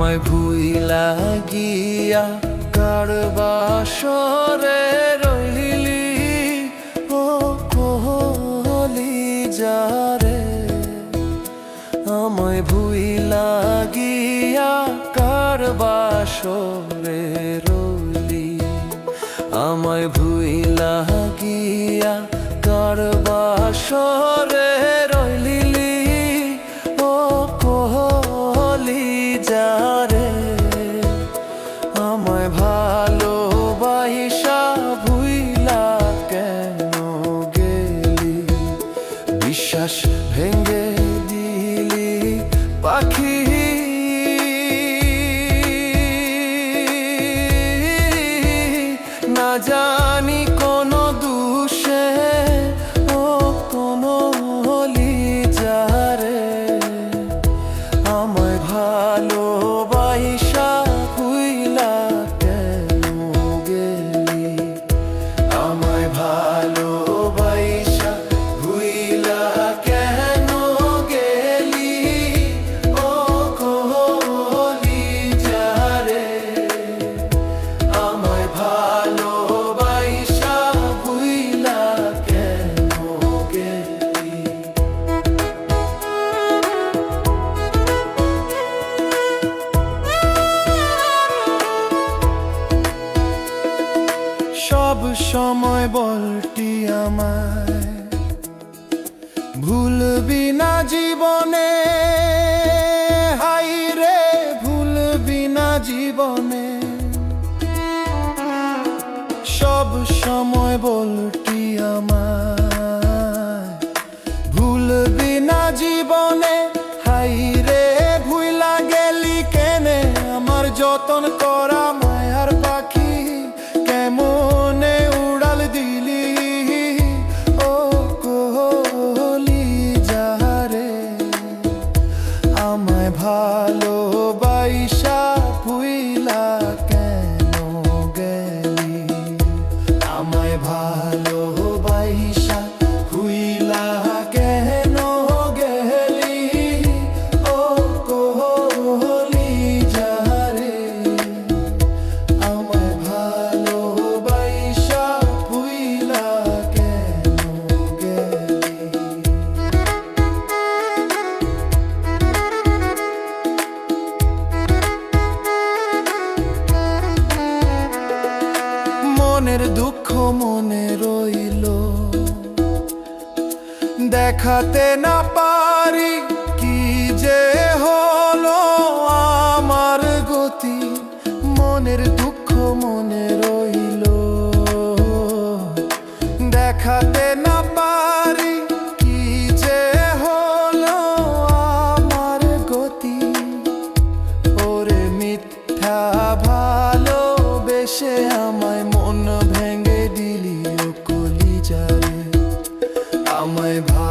আমায় ভুই লাগিয়া কারবাসরে রইলি? ও কোহলি যারে? আমায় ভুই লাগিয়া কারবাসরে রইলি? আমায় ভুই লাগিয়া কারবাসরে রইলি? ও কোহলি যারে বিশ্বাস ভেঙে সময় বলটি আমায়। ভুলবি না জীবনে, হাই রে, ভুলবি না জীবনে। সব সময় বলটি আমায়। আমায় ভালোবাসা। মনের দুঃখ মনে রইল। দেখাতে না পারি my body.